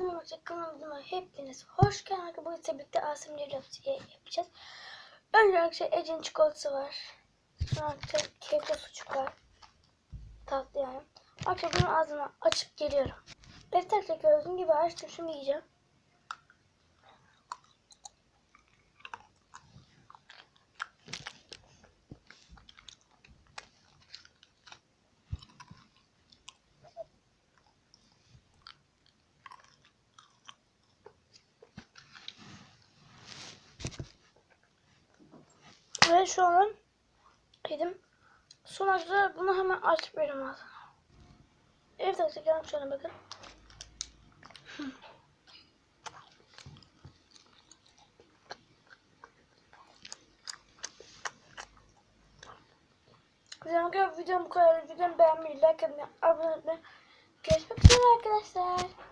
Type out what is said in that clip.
Arkadaşlar kanalıma hepiniz hoş geldiniz. Bugün size birlikte Asım Cellatçı'ya yapacağız. Önce arkadaşlar Ece'nin çikolatası var. Sonra arkadaşlar keyifli sucuk var. Tatlı yani. Arkadaşlar bunun ağzını açıp geliyorum. Evet arkadaşlar gibi açtım. Şimdi yiyeceğim. Ve şu an yedim. Son arkadaşlar bunu hemen açıp veririm ağzına. Evet arkadaşlar şöyle bakın. Güzel videom bu kadar. Videomu beğenmeyi, like atmayı, abone olmayı. Görüşmek üzere arkadaşlar.